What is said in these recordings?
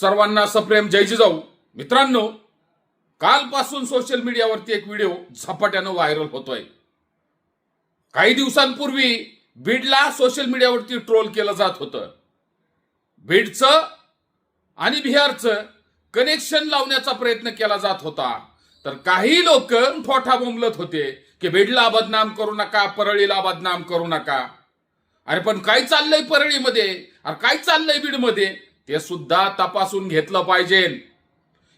सर्वांना सप्रेम जय जिजाऊ. मित्रांनो कालपासून सोशल मीडियावरती एक व्हिडिओ झपाट्यानं व्हायरल होतोय. काही दिवसांपूर्वी बीडला सोशल मीडियावरती ट्रोल केलं जात होतं. बीडचं आणि बिहारचं कनेक्शन लावण्याचा प्रयत्न केला जात होता. तर काही लोक ठोठा बोंबलत होते की बीडला बदनाम करू नका परळीला बदनाम करू नका. अरे पण काय चाललंय परळीमध्ये? अरे काय चाललंय बीडमध्ये? ते सुद्धा तपासून घेतलं पाहिजे.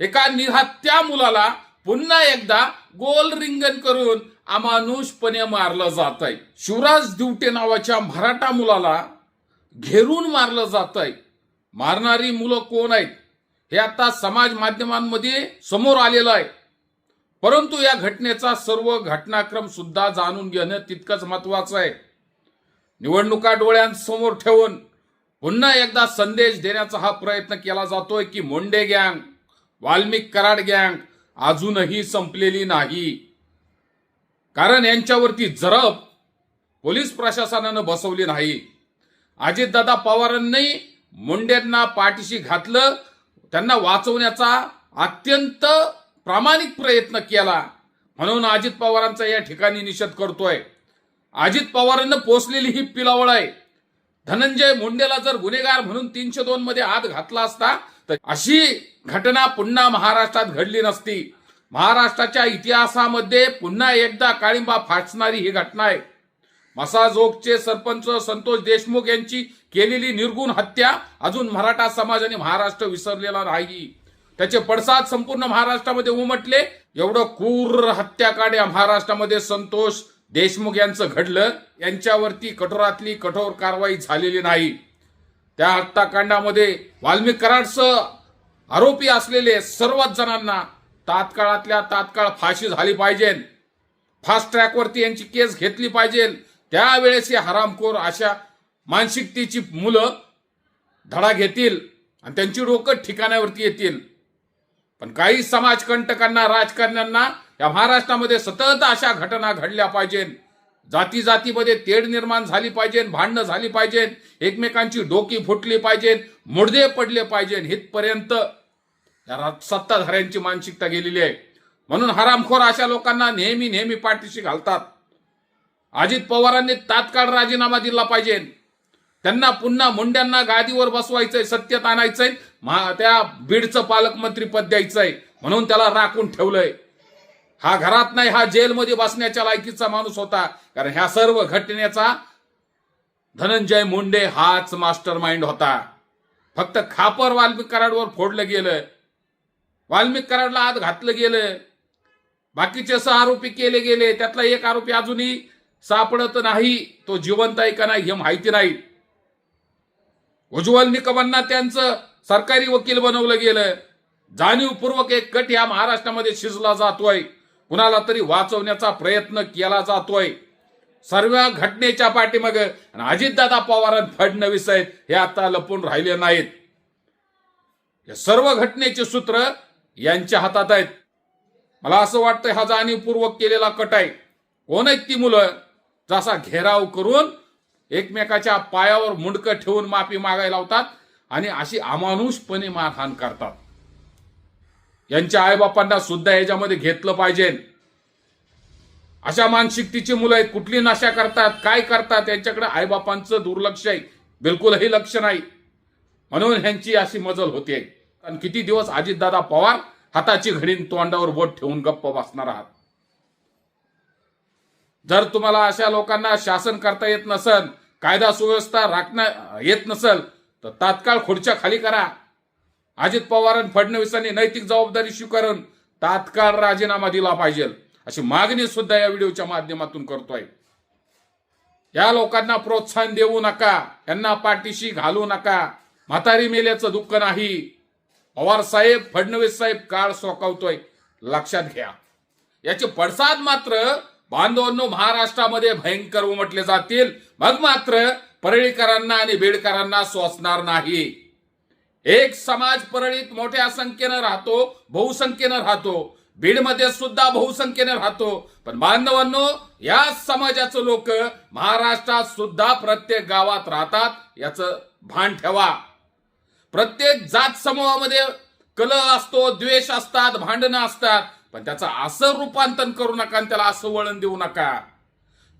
एका निहत्या मुलाला पुन्हा एकदा गोल रिंगण करून अमानुषपणे मारलं जात आहे शिवराज दिवटे नावाच्या मराठा मुलाला घेरून मारलं जात आहे मारणारी मुलं कोण आहेत? हे आता समाज माध्यमांमध्ये समोर आलेलं आहे. परंतु या घटनेचा सर्व घटनाक्रम सुद्धा जाणून घेणं तितकंच महत्वाचं आहे. निवडणुका डोळ्यांसमोर ठेवून पुन्हा एकदा संदेश देण्याचा हा प्रयत्न केला जातोय की मोंडे गँग वाल्मिक कराड गँग अजूनही संपलेली नाही. कारण यांच्यावरती जरब पोलीस प्रशासनानं बसवली नाही. अजितदादा पवारांनी मुंडेंना पाठीशी घातलं त्यांना वाचवण्याचा अत्यंत प्रामाणिक प्रयत्न केला. म्हणून अजित पवारांचा या ठिकाणी निषेध करतोय. अजित पवारांना पोचलेली ही पिलावळ आहे. धनंजय मुंडेला जर गुन्हेगार म्हणून तीनशे दोन मध्ये हात घातला असता तर अशी घटना पुन्हा महाराष्ट्रात घडली नसती. महाराष्ट्राच्या इतिहासामध्ये पुन्हा एकदा काळिंबा फासणारी ही घटना आहे. मसाजोगचे सरपंच संतोष देशमुख यांची केलेली निर्गुण हत्या अजून मराठा समाज आणि महाराष्ट्र विसरलेला नाही. त्याचे पडसाद संपूर्ण महाराष्ट्रामध्ये उमटले. एवढं क्रूर हत्याकांड या महाराष्ट्रामध्ये संतोष देशमुख यांचं घडलं यांच्यावरती कठोरातली कठोर कारवाई झालेली नाही. त्या हत्याकांडामध्ये वाल्मिक कराडसह आरोपी असलेले सर्वच जणांना तात्काळातल्या तात्काळ फाशी झाली पाहिजे. फास्ट ट्रॅकवरती यांची केस घेतली पाहिजे. त्यावेळेस हे हरामखोर अशा मानसिकतेची मुलं धडा घेतील आणि त्यांची डोकं ठिकाणावरती येतील. पण काही समाजकंटकांना राजकारण्यांना या महाराष्ट्रामध्ये सतत अशा घटना घडल्या पाहिजेत जाती जातीमध्ये तेढ निर्माण झाली पाहिजे भांडणं झाली पाहिजे एकमेकांची डोकी फुटली पाहिजे मुडदे पडले पाहिजे हितपर्यंत. या सत्ताधाऱ्यांची मानसिकता गेलेली आहे. म्हणून हरामखोर अशा लोकांना नेहमी नेहमी पाठीशी घालतात. अजित पवारांनी तात्काळ राजीनामा दिला पाहिजे त्यांना पुन्हा मुंड्यांना गादीवर बसवायचंय सत्यात आणायचंय त्या बीडचं पालकमंत्री पद द्यायचंय. म्हणून त्याला राखून ठेवलंय. हा घरात नाही हा जेलमध्ये बसण्याच्या लायकीचा माणूस होता. कारण ह्या सर्व घटनेचा धनंजय मुंडे हाच मास्टर माइंड होता. फक्त खापर वाल्मिक कराडवर फोडलं गेलं. वाल्मिक कराडला आत घातलं गेलं. बाकीचे सहा आरोपी केले गेले. त्यातला एक आरोपी अजूनही सापडत नाही. तो जिवंत आहे का नाही हे माहिती नाही. उज्ज्वल निकमांना त्यांचं सरकारी वकील बनवलं गेलं. जाणीवपूर्वक एक कट या महाराष्ट्रामध्ये शिजला जातोय. कुणाला तरी वाचवण्याचा प्रयत्न केला जातोय. सर्व घटनेच्या पाठीमागे आणि अजितदादा पवार आणि फडणवीस आहेत हे आता लपून राहिले नाहीत. या सर्व घटनेचे सूत्र यांच्या हातात आहेत. मला असं वाटतं हा जाणीवपूर्वक केलेला कट आहे. कोण आहेत ती मुलं? जसा घेराव करून एकमेकाच्या पायावर मुंडकं ठेवून माफी मागायला लावतात आणि अशी अमानुषपणे मारहाण करतात. यांच्या आईबापांना सुद्धा याच्यामध्ये घेतलं पाहिजे. अशा मानसिकतेची मुलं आहेत कुठली नशा करतात काय करतात यांच्याकडे आईबापांचं दुर्लक्ष आहे. बिलकुलही लक्ष नाही. म्हणून ह्यांची अशी मजल होते. कारण किती दिवस अजितदादा पवार हाताची घडीन तोंडावर बोट ठेवून गप्प बसणार आहात. जर तुम्हाला अशा लोकांना शासन करता येत नसल कायदा सुव्यवस्था राखणं येत नसल तर तात्काळ खुर्च्या खाली करा. अजित पवार आणि फडणवीसांनी नैतिक जबाबदारी स्वीकारून तात्काळ राजीनामा दिला पाहिजे. अशी मागणी सुद्धा या व्हिडिओच्या माध्यमातून करतोय. या लोकांना प्रोत्साहन देऊ नका. यांना पाठीशी घालू नका. म्हातारी मेल्याचं दुःख नाही. पवार साहेब फडणवीस साहेब काळ सोकावतोय. लक्षात घ्या. याचे पडसाद मात्र बांधवांनो महाराष्ट्रामध्ये भयंकर उमटले जातील. मग मात्र परळीकरांना आणि बेडकरांना सोसणार नाही. एक समाज परळीत मोठ्या संख्येनं राहतो बहुसंख्येनं राहतो. बीडमध्ये सुद्धा बहुसंख्येने राहतो. पण बांधवांनो या समाजाचं लोक महाराष्ट्रात सुद्धा प्रत्येक गावात राहतात याचं भान ठेवा. प्रत्येक जात समूहामध्ये कल असतो द्वेष असतात भांडणं असतात पण त्याचं असं रूपांतर करू नका आणि त्याला असं वळण देऊ नका.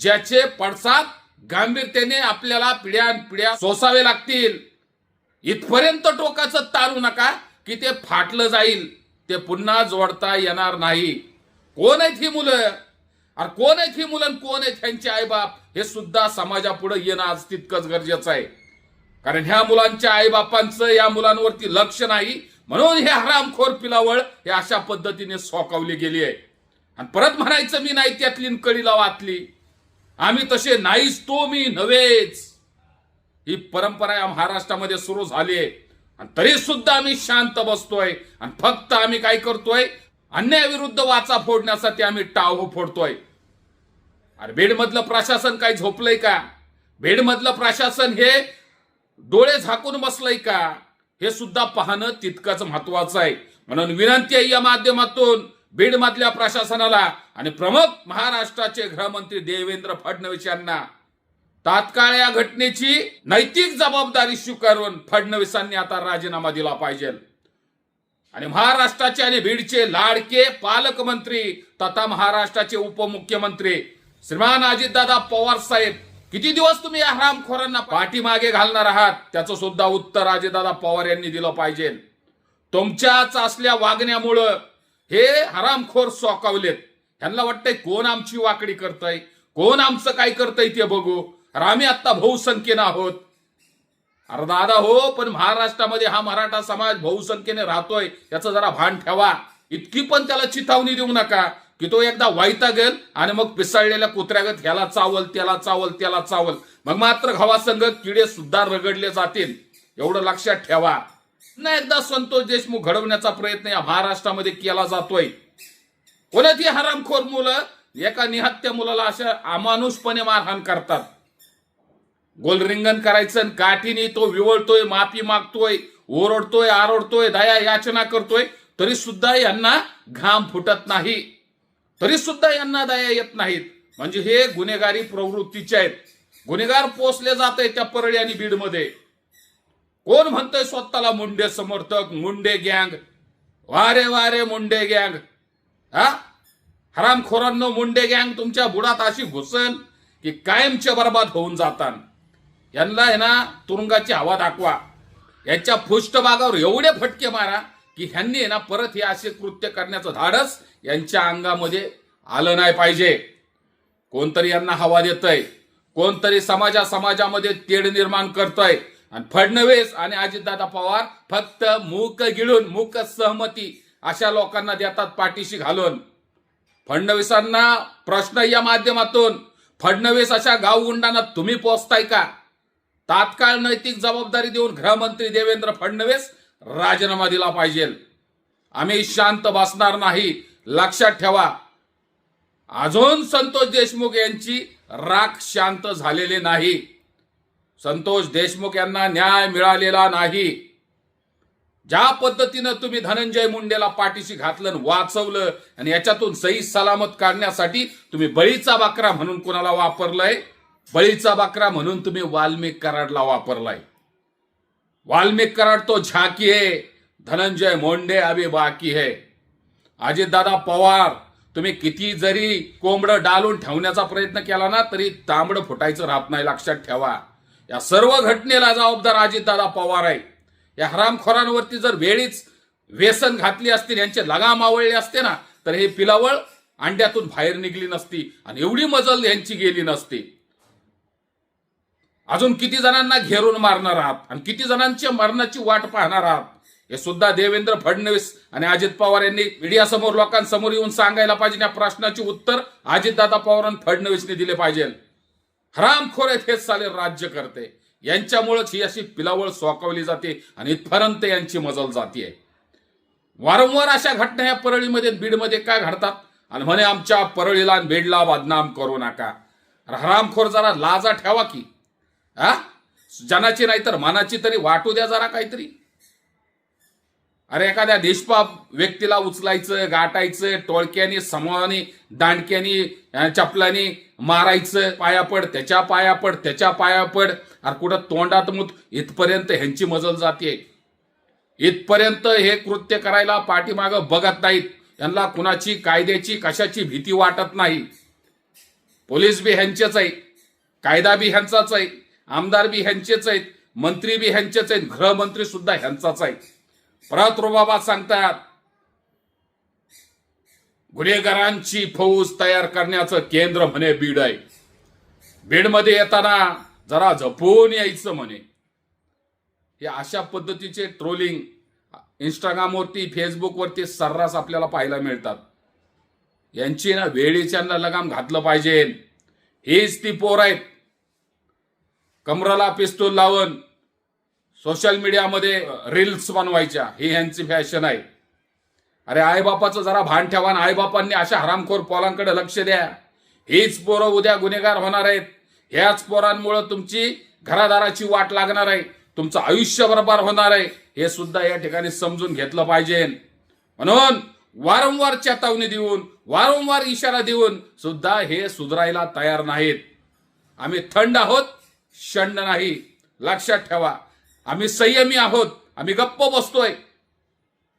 ज्याचे पडसाद गांभीर्याने आपल्याला पिढ्या पिढ्या सोसावे लागतील. इथपर्यंत टोकाचं तारू नका की ते फाटलं जाईल ते पुन्हा जोडता येणार नाही. कोण आहेत ही मुलं? अरे कोण आहेत ही मुलं कोण आहेत त्यांचे आईबाप? हे सुद्धा समाजापुढे येणं आज तितकंच गरजेचं आहे. कारण ह्या मुलांच्या आईबापांचं या मुलांवरती लक्ष नाही. म्हणून हे हरामखोर पिलावळ हे अशा पद्धतीने सोकावली गेली आहे. आणि परत म्हणायचं मी नाही त्यातली कडीला वाचली. आम्ही तसे नाहीच तो मी नव्हेच. ही परंपरा या महाराष्ट्रामध्ये सुरू झाली आहे. आणि तरी सुद्धा आम्ही शांत बसतोय. आणि फक्त आम्ही काय करतोय? अन्यायाविरुद्ध वाचा फोडण्यासाठी आम्ही टाव फोडतोय. अरे बीडमधलं प्रशासन काय झोपलंय का? बीडमधलं प्रशासन हे डोळे झाकून बसलंय का? हे सुद्धा पाहणं तितकंच महत्वाचं आहे. म्हणून विनंती आहे या माध्यमातून बीडमधल्या प्रशासनाला आणि प्रमुख महाराष्ट्राचे गृहमंत्री देवेंद्र फडणवीस यांना तात्काळ या घटनेची नैतिक जबाबदारी स्वीकारून फडणवीसांनी आता राजीनामा दिला पाहिजे. आणि महाराष्ट्राचे आणि बीडचे लाडके पालकमंत्री तथा महाराष्ट्राचे उपमुख्यमंत्री श्रीमान अजितदादा पवार साहेब किती दिवस तुम्ही या हरामखोरांना पाठीमागे घालणार आहात? त्याचं सुद्धा उत्तर अजितदादा पवार यांनी दिलं पाहिजे. तुमच्याच असल्या वागण्यामुळं हे हरामखोर सोकावलेत. ह्यांना वाटतंय कोण आमची वाकडी करतय? कोण आमचं काय करतय ते बघू? अरे आम्ही आत्ता बहुसंख्येनं आहोत. अरे दादा हो पण महाराष्ट्रामध्ये हा मराठा समाज बहुसंख्येने राहतोय याचं जरा भान ठेवा. इतकी पण त्याला चिथावणी देऊ नका की तो एकदा वाईता आणि मग पिसाळलेल्या कुत्र्यागत ह्याला चावल त्याला चावल त्याला चावल. मग मात्र घवासंग किडे सुद्धा रगडले जातील एवढं लक्षात ठेवा. ना एकदा संतोष देशमुख घडवण्याचा प्रयत्न या महाराष्ट्रामध्ये केला जातोय. कोणाची हरामखोर मुलं? एका निहत्या मुलाला अशा अमानुषपणे मारहाण करतात. गोलरिंगण करायचं आणि काठीने तो विवळतोय माफी मागतोय ओरडतोय आरडतोय दया याचना करतोय तरी सुद्धा यांना घाम फुटत नाही. तरी सुद्धा यांना दया येत नाहीत. म्हणजे हे गुन्हेगारी प्रवृत्तीचे आहेत. गुन्हेगार पोचले जात आहेत त्या परळी आणि बीडमध्ये. कोण म्हणतोय स्वतःला मुंडे समर्थक मुंडे गँग? वारे वारे मुंडे गँग. हा? हरामखोरांनो मुंडे गँग तुमच्या बुडात अशी घुसन की कायमचे बर्बाद होऊन जातात. यांना आहे ना तुरुंगाची हवा दाखवा. यांच्या पृष्ठभागावर एवढे फटके मारा की ह्यांनी आहे ना परत हे असे कृत्य करण्याचं धाडस यांच्या अंगामध्ये आलं नाही पाहिजे. कोणतरी यांना हवा देतय. कोणतरी समाजा समाजामध्ये तेढ निर्माण करतोय. आणि फडणवीस आणि अजितदादा पवार फक्त मूक गिळून मूक सहमती अशा लोकांना देतात पाठीशी घालून. फडणवीसांना प्रश्न या माध्यमातून फडणवीस अशा गावगुंडांना तुम्ही पोचताय का? तात्काळ नैतिक जबाबदारी देऊन गृहमंत्री देवेंद्र फडणवीस राजीनामा दिला पाहिजे. आम्ही शांत बसणार नाही. लक्षात ठेवा. अजून संतोष देशमुख यांची राख शांत झालेली नाही. संतोष देशमुख यांना न्याय मिळालेला नाही. ज्या पद्धतीनं तुम्ही धनंजय मुंडेला पाठीशी घातलं आणि वाचवलं आणि याच्यातून सही सलामत काढण्यासाठी तुम्ही बळीचा बाकरा म्हणून कोणाला वापरलंय? बळीचा बाकरा म्हणून तुम्ही वाल्मिक कराडला वापरलाय. वाल्मिक कराड तो झाकी है धनंजय मोंडे अभी बाकी है अजितदादा पवार तुम्ही किती जरी कोंबडं डालून ठेवण्याचा प्रयत्न केला ना तरी तांबडं फुटायचं राहत नाही लक्षात ठेवा. या सर्व घटनेला जबाबदार अजितदादा पवार आहे. या हरामखोरांवरती जर वेळीच व्यसन घातली असती यांचे लगाम आवळले असते ना तर हे पिलावळ अंड्यातून बाहेर निघली नसती आणि एवढी मजल यांची गेली नसती. अजून किती जणांना घेरून मारणार आहात? आणि किती जणांच्या मरणाची वाट पाहणार आहात? हे सुद्धा देवेंद्र फडणवीस आणि अजित पवार यांनी मीडियासमोर लोकांसमोर येऊन सांगायला पाहिजे. या प्रश्नाचे उत्तर अजितदादा पवार आणि फडणवीसने दिले पाहिजे. हरामखोर आहेत हेच चालेल राज्य करते यांच्यामुळेच ही अशी पिलावळ सोकावली जाते आणि इथपर्यंत यांची मजल जाते. वारंवार अशा घटना या परळीमध्ये बीडमध्ये काय घडतात? आणि म्हणे आमच्या परळीला आणि बीडला बदनाम करू नका. हरामखोर जरा लाजा ठेवा की. हा? जनाची नाही तर मनाची तरी वाटू द्या जरा काहीतरी. अरे एखाद्या देशपाप व्यक्तीला उचलायचं गाठायचं टोळक्यानी समोराने दांडक्यानी चपलाने मारायचं मारायचं पायापड त्याच्या पायापड त्याच्या पाया पड. अरे कुठं तोंडात मुत इथपर्यंत ह्यांची मजल जाते. इथपर्यंत हे कृत्य करायला पाठीमागं बघत नाहीत. यांना कुणाची कायद्याची कशाची भीती वाटत नाही. पोलीस बी ह्यांचेच आहे. कायदा बी ह्यांचाच आहे. आमदार बी ह्यांचेच आहेत मंत्री बी ह्यांचेच आहेत गृहमंत्री सुद्धा ह्यांचाच आहे. परत रोबाबा सांगतात गुन्हेगारांची फौज तयार करण्याचं केंद्र म्हणे बीड आहे. बीडमध्ये येताना जरा जपून यायचं म्हणे. हे अशा पद्धतीचे ट्रोलिंग इंस्टाग्रामवरती फेसबुकवरती सर्रास आपल्याला पाहायला मिळतात. यांची ना वेळीच्यांना लगाम घातलं पाहिजे. हेच ती पोर आहेत. कमराला पिस्तूल लावून सोशल मीडियामध्ये रील्स बनवायच्या. ही ह्यांची फॅशन आहे. अरे आईबापाचं जरा भान ठेवा आणि आईबापांनी अशा हरामखोर पोलांकडे लक्ष द्या. हीच पोरं उद्या गुन्हेगार होणार आहेत. ह्याच पोरांमुळं तुमची घरादाराची वाट लागणार आहे. तुमचं आयुष्य बरोबर होणार आहे. हे सुद्धा या ठिकाणी समजून घेतलं पाहिजे. म्हणून वारंवार चेतावणी देऊन वारंवार इशारा देऊन सुद्धा हे सुधारायला तयार नाहीत. आम्ही थंड आहोत. शंड नाही लक्षात ठेवा. आम्ही संयमी आहोत आम्ही गप्प बसतोय.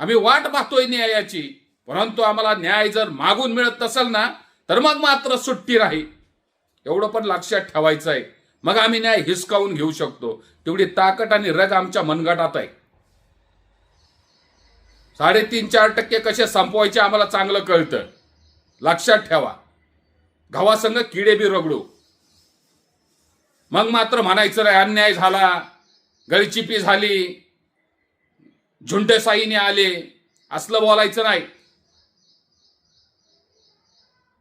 आम्ही वाट पाहतोय न्यायाची परंतु आम्हाला न्याय जर मागून मिळत असेल ना तर मग मात्र सुट्टी राही एवढं पण लक्षात ठेवायचं आहे मग आम्ही न्याय हिसकावून घेऊ शकतो. तेवढी ताकद आणि रग आमच्या मनगटात आहे. साडेतीन चार टक्के कसे संपवायचे आम्हाला चांगलं कळतं. लक्षात ठेवा. गव्हासंग किडे बी रगडू. मग मात्र म्हणायचं नाही अन्याय झाला. गळचिपी झाली. झुंडसाईने आले. असलं बोलायचं नाही.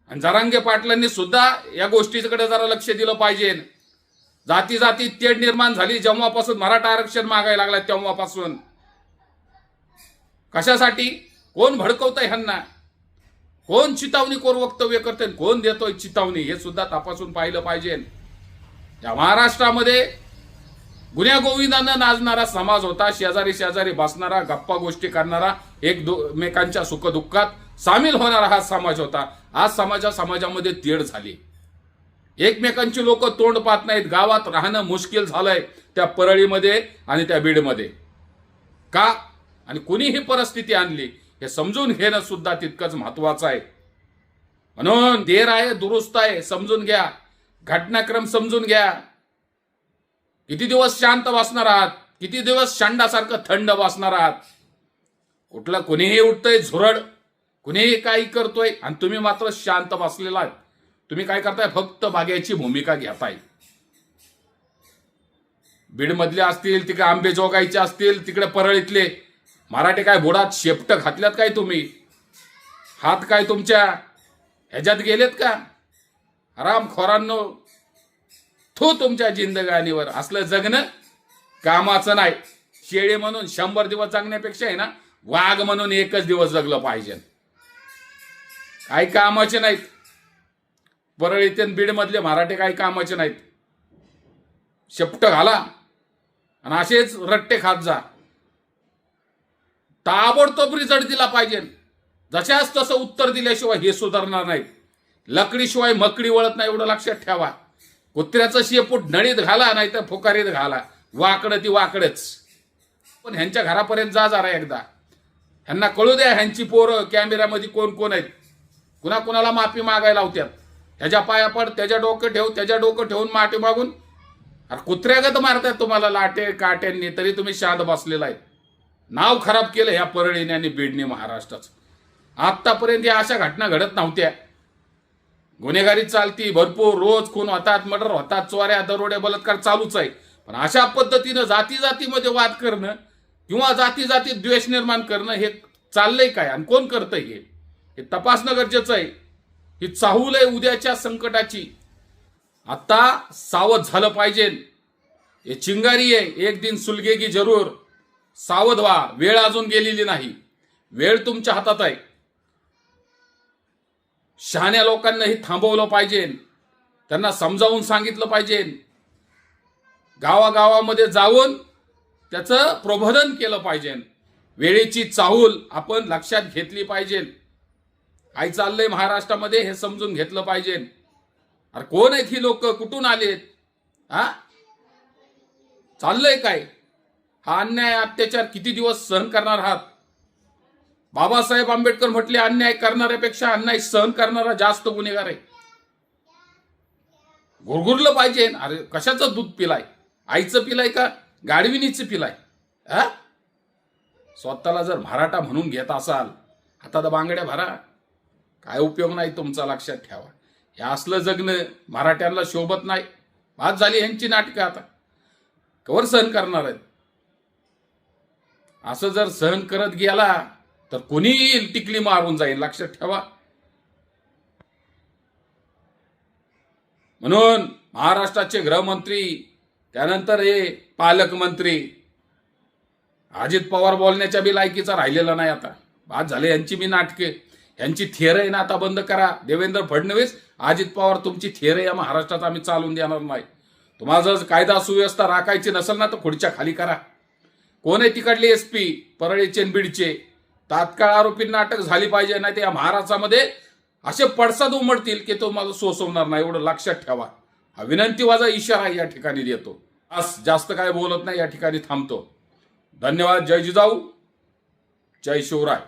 आणि जरांगे पाटलांनी सुद्धा या गोष्टीकडे जरा लक्ष दिलं पाहिजे. जाती जाती तेढ निर्माण झाली. जेव्हापासून मराठा आरक्षण मागायला लागला तेव्हापासून. कशासाठी? कोण भडकवतंय ह्यांना? कोण चितावणी कोण वक्तव्य करते कोण देतोय चितावणी? हे सुद्धा तपासून पाहिलं पाहिजे. त्या महाराष्ट्रामध्ये गुन्ह्या गोविंदानं नाचणारा समाज होता. शेजारी शेजारी बसणारा गप्पा गोष्टी करणारा एक मेकांच्या सुखदुःखात सामील होणारा हा समाज होता. आज समाजा समाजामध्ये तेढ झाली. एकमेकांची लोक तोंड पाहत नाहीत. गावात राहणं मुश्किल झालंय त्या परळीमध्ये आणि त्या बीडमध्ये. का? आणि कुणी ही परिस्थिती आणली हे समजून घेणं सुद्धा तितकंच महत्वाचं आहे. म्हणून देर आहे दुरुस्त आहे समजून घ्या. घटनाक्रम समजून घ्या. किती दिवस शांत वाचणार आहात? किती दिवस शांडासारखं थंड वाचणार आहात? कुठलं कुणीही उठतंय झुरड कुणीही काही करतोय आणि तुम्ही मात्र शांत वाचलेला आहात. तुम्ही काय करताय? फक्त भाग्याची भूमिका घेताय. बीडमधले असतील तिकडे आंबेजोगाईचे असतील तिकडे परळीतले. मराठी काय बुडात शेपट घातल्यात काय तुम्ही? हात काय तुमच्या? ह्याच्यात गेलेत का? आराम खोरांनो थो तुमच्या जिंदगानीवर. असलं जगणं कामाचं नाही. शेळी म्हणून शंभर दिवस जगण्यापेक्षा आहे ना वाघ म्हणून एकच दिवस जगलं पाहिजे. काही कामाचे नाहीत. परळीते बीडमधले मराठी काही कामाचे नाहीत. शेपट घाला आणि असेच रट्टे खात जा. ताबडतोब रिझल्ट दिला पाहिजे. जशाच तसं उत्तर दिल्याशिवाय हे सुधारणार नाहीत. लकडीशिवाय मकडी वळत नाही एवढं लक्षात ठेवा. कुत्र्याचं शेपूट नळीत घाला नाही तर फुकारीत घाला. वाकडं ती वाकडच. पण ह्यांच्या घरापर्यंत जा जरा एकदा. ह्यांना कळू द्या ह्यांची पोरं कॅमेऱ्यामध्ये कोण कोण आहेत. कुणा कुणाला माफी मागायला लावत्यात. ह्याच्या पाया पड त्याच्या डोकं ठेव त्याच्या डोकं ठेवून माफी मागून. अरे कुत्र्यागत मारतात तुम्हाला लाटे काट्यांनी तरी तुम्ही शाद बसलेला आहे. नाव खराब केलं ह्या परळीने आणि बीडने महाराष्ट्राचं. आत्तापर्यंत या अशा घटना घडत नव्हत्या. गुन्हेगारी चालती भरपूर रोज खून होतात मर्डर होतात चोऱ्या दरोडे बलात्कार चालूच आहे. पण अशा पद्धतीनं जाती जातीमध्ये वाद करणं किंवा जाती जातीत द्वेष निर्माण करणं हे चाललंय काय? आणि कोण करतंय हे? हे तपासणं गरजेचं आहे. ही चाहूल आहे उद्याच्या संकटाची. आता सावध झालं पाहिजे. हे चिंगारी आहे. एक दिन सुलगेगी जरूर. सावध व्हा. वेळ अजून गेलेली नाही. वेळ तुमच्या हातात आहे. शहाण्या लोकांनाही थांबवलं पाहिजे. त्यांना समजावून सांगितलं पाहिजे. गावागावामध्ये जाऊन त्याचं प्रबोधन केलं पाहिजे. वेळेची चाहूल आपण लक्षात घेतली पाहिजे. काय चाललंय महाराष्ट्रामध्ये हे समजून घेतलं पाहिजे. अरे कोण आहेत ही लोक? कुठून आलेत? हा चाललंय काय? हा अन्याय अत्याचार किती दिवस सहन करणार आहात? बाबासाहेब आंबेडकर म्हटले अन्याय करणाऱ्यापेक्षा अन्याय सहन करणारा जास्त गुन्हेगार आहे. गुरगुरलं पाहिजे. अरे कशाचं दूध पिलाय? आईचं पिलाय का? गाडविणीचं पिलाय? हा स्वतःला जर मराठा म्हणून घेत असाल हातात बांगड्या भरा. काय उपयोग नाही तुमचा लक्षात ठेवा. हे असलं जगणं मराठ्यांना शोभत नाही. बाद झाली यांची नाटकं आता. कवर सहन करणार आहेत? असं जर सहन करत गेला तर कोणी येईल टिकली मारून जाईल. लक्षात ठेवा. म्हणून महाराष्ट्राचे गृहमंत्री त्यानंतर हे पालकमंत्री अजित पवार बोलण्याच्या बी लायकीचा राहिलेला नाही आता. बाद झाले यांची बी नाटके. यांची थेर आहे ना आता बंद करा. देवेंद्र फडणवीस अजित पवार तुमची थेर या महाराष्ट्रात आम्ही चालून देणार नाही. तुम्हाला जर कायदा सुव्यवस्था राखायची नसेल ना तर खुर्च्या खाली करा. कोण आहे तिकडले एस पी? परळीचे बीडचे. तात्काळ आरोपींना अटक झाली पाहिजे नाही या महाराष्ट्रामध्ये असे पडसाद उमटतील की तो माझं सोसवणार नाही एवढं लक्षात ठेवा. हा विनंती वाजा इशारा या ठिकाणी देतो. आज जास्त काय बोलत नाही या ठिकाणी थांबतो. धन्यवाद जय जिजाऊ जय शिवराय.